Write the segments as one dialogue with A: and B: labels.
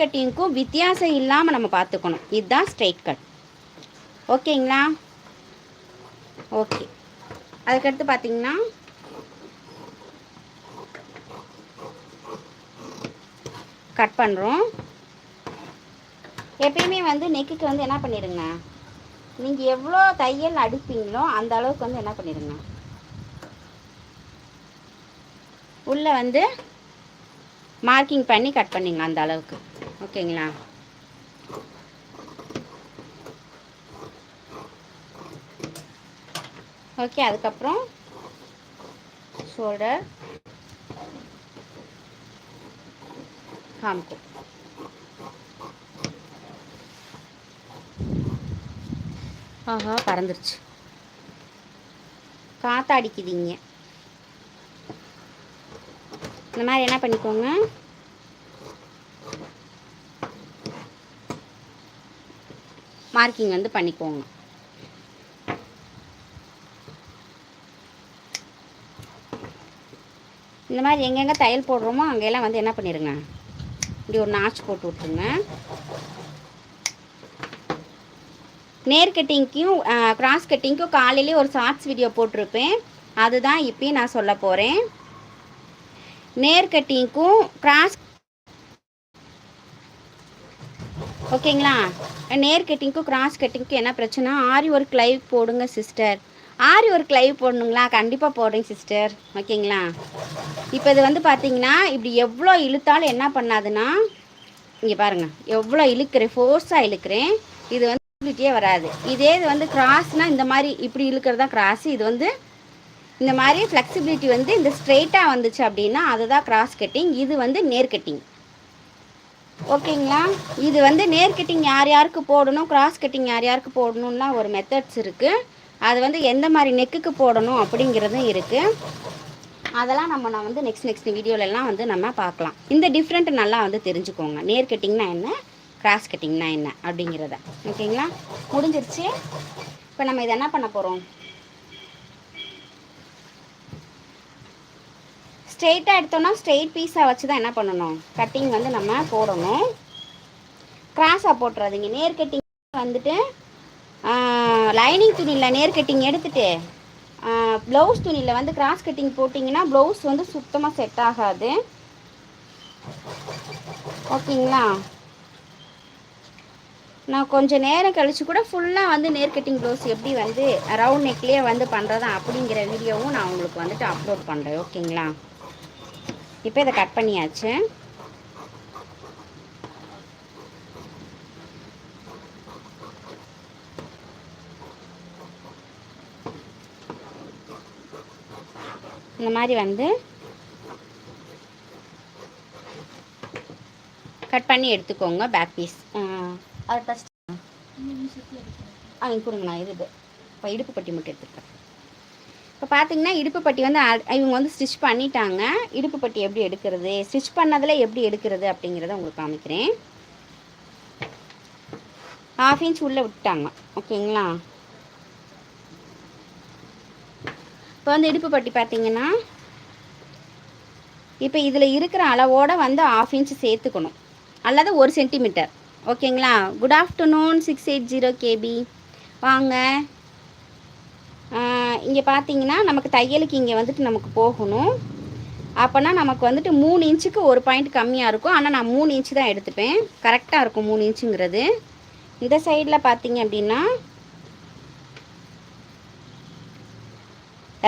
A: கட்டிங்க்கும் வித்தியாசம் இல்லாமல் நம்ம பார்த்துக்கணும் இதுதான் ஸ்ட்ரைட் கட் ஓகேங்களா? ஓகே. அதுக்கடுத்து பார்த்தீங்கன்னா கட் பண்ணுறோம் எப்பயுமே வந்து நெக்குக்கு வந்து என்ன பண்ணிடுங்க? நீங்கள் எவ்வளோ தையல் அடிப்பீங்களோ அந்த அளவுக்கு வந்து என்ன பண்ணிடுங்க? உள்ளே வந்து மார்க்கிங் பண்ணி கட் பண்ணிங்க அந்த அளவுக்கு. ஓகேங்களா? ஓகே அதுக்கப்புறம் ஷோல்டர் காமிக்கும் ஆஹா பறந்துருச்சு. காற்று அடிக்குதுங்க இந்த மாதிரி என்ன பண்ணிக்கோங்க? மார்க்கிங் வந்து பண்ணிக்கோங்க. இந்த மாதிரி எங்கெங்கே தையல் போடுறோமோ அங்கெல்லாம் வந்து என்ன பண்ணிடுங்க இப்படி ஒரு நாச் போட்டு விட்ருங்க நேர் கட்டிங்க்கும் கிராஸ் கட்டிங்க்கும் காலையிலே ஒரு ஷார்ட்ஸ் வீடியோ போட்டிருப்பேன். அதுதான் இப்பயும் நான் சொல்ல போகிறேன் நேர் கட்டிங்க்கும் கிராஸ் ஓகேங்களா? நேர் கட்டிங்க்கும் கிராஸ் கட்டிங்க்கும் என்ன பிரச்சனை? ஆரி ஒர்க் லைவ் போடுங்க சிஸ்டர் ஆரி ஒர்க் லைவ் போடணுங்களா? கண்டிப்பாக போடுறேங்க சிஸ்டர் ஓகேங்களா? இப்போ இது வந்து பார்த்தீங்கன்னா இப்படி எவ்வளோ இழுத்தாலும் என்ன பண்ணாதுன்னா இங்கே பாருங்கள் எவ்வளோ இழுக்கிறேன் ஃபோர்ஸாக இழுக்கிறேன். இது வந்து இப்படிட்டே வராது. இதே இது வந்து கிராஸ்னால் இந்த மாதிரி இப்படி இழுக்கிறது தான் கிராஸ் இது வந்து இந்த மாதிரி ஃப்ளெக்சிபிலிட்டி வந்து இந்த ஸ்ட்ரெயிட்டாக வந்துச்சு அப்படின்னா அதுதான் கிராஸ் கட்டிங் இது வந்து நேர் கட்டிங் ஓகேங்களா? இது வந்து நேர் கட்டிங் யார் யாருக்கு போடணும் கிராஸ் கட்டிங் யார் யாருக்கு போடணும்லாம் ஒரு மெத்தட்ஸ் இருக்குது அது வந்து எந்த மாதிரி நெக்குக்கு போடணும் அப்படிங்கிறதும் இருக்குது அதெல்லாம் நம்ம நான் வந்து நெக்ஸ்ட் நெக்ஸ்ட் வீடியோலலாம் வந்து நம்ம பார்க்கலாம். இந்த டிஃப்ரெண்ட் நல்லா வந்து தெரிஞ்சுக்கோங்க. நேர் கட்டிங்னா என்ன கிராஸ் கட்டிங்னா என்ன அப்படிங்கிறத. ஓகேங்களா? முடிஞ்சிருச்சு? இப்போ நம்ம இதை என்ன பண்ண போகிறோம் ஸ்ட்ரெயிட்டாக எடுத்தோம்னா ஸ்ட்ரெயிட் பீஸாக வச்சு தான் என்ன பண்ணணும்? கட்டிங் வந்து நம்ம போடணும். கிராஸாக போட்டுறாதீங்க. நேர் கட்டிங் வந்துட்டு லைனிங் துணியில் நேர் கட்டிங் எடுத்துகிட்டு ப்ளவுஸ் துணியில் வந்து கிராஸ் கட்டிங் போட்டிங்கன்னா ப்ளவுஸ் வந்து சுத்தமாக செட் ஆகாது. ஓகேங்களா? நான் கொஞ்சம் நேரம் கழித்து கூட ஃபுல்லாக வந்து நேர் கட்டிங் ப்ளவுஸ் எப்படி வந்து ரவுண்ட் நெக்லேயே வந்து பண்ணுறதா அப்படிங்கிற வீடியோவும் நான் உங்களுக்கு வந்துட்டு அப்லோட் பண்ணுறேன் ஓகேங்களா? இப்போ இதை கட் பண்ணியாச்சு. இந்த மாதிரி வந்து கட் பண்ணி எடுத்துக்கோங்க பேக் பீஸ் அதை டஸ்ட் ஆ கொடுங்கண்ணா இது இது. இப்போ இடுப்பு பட்டி மட்டும் எடுத்துருக்கேன் இப்போ பார்த்தீங்கன்னா இடுப்பு பட்டி வந்து இவங்க வந்து ஸ்டிச் பண்ணிட்டாங்க. இடுப்பு பட்டி எப்படி எடுக்கிறது? ஸ்டிச் பண்ணதில் எப்படி எடுக்கிறது அப்படிங்கிறத உங்களுக்கு காமிக்கிறேன். ஹாஃப் இன்ச் உள்ளே விட்டாங்க. ஓகேங்களா? இப்போ வந்து இடுப்பு பட்டி பார்த்தீங்கன்னா இப்போ இதில் இருக்கிற அளவோடு வந்து ஆஃப் இன்ச் சேர்த்துக்கணும். அல்லது ஒரு சென்டிமீட்டர் ஓகேங்களா? Good afternoon six eight zero KB வாங்க. இங்கே பார்த்தீங்கன்னா நமக்கு தையலுக்கு இங்கே வந்துட்டு நமக்கு போகணும். அப்போனா நமக்கு வந்துட்டு மூணு இன்ச்சுக்கு ஒரு பாயிண்ட் கம்மியாக இருக்கும். ஆனால் நான் மூணு இன்ச்சு தான் எடுத்துப்பேன். கரெக்டாக இருக்கும் மூணு இன்ச்சுங்கிறது. இந்த சைடில் பார்த்தீங்க அப்படின்னா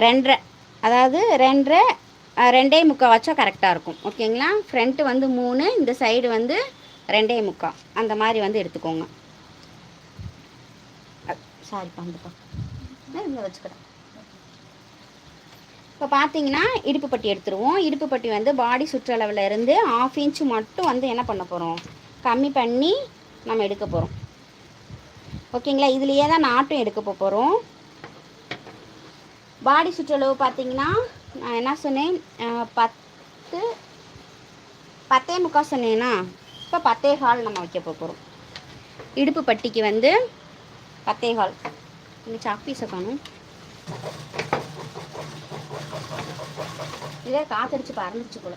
A: ரெண்டரை. அதாவது ரெண்டரை ரெண்டே முக்கால் வச்சா கரெக்டாக இருக்கும். ஓகேங்களா ஃப்ரண்ட்டு வந்து மூணு இந்த சைடு வந்து ரெண்டே முக்கால். அந்த மாதிரி வந்து எடுத்துக்கோங்க. சாரி வந்துப்பா இங்கே வச்சுக்கிறேன் இப்போ பார்த்தீங்கன்னா இடுப்பு பட்டி எடுத்துருவோம். இடுப்பு பட்டி வந்து பாடி சுற்றளவில் இருந்து ஆஃப் இன்ச்சு மட்டும் வந்து என்ன பண்ண போகிறோம் கம்மி பண்ணி நம்ம எடுக்க போகிறோம் ஓகேங்களா இதுலேயே தான் நாட்டும் எடுக்க போகிறோம் பாடி சுற்றளவு பார்த்தீங்கன்னா நான் என்ன சொன்னேன்? பத்து பத்தே முக்கால் சொன்னேன்னா இப்போ பத்தே ஹால் நம்ம வைக்க போகிறோம் இடுப்பு பட்டிக்கு வந்து பத்தே ஹால் சாக்கு பீஸை காணும் இதே காத்தடிச்சு பறந்துச்சு போல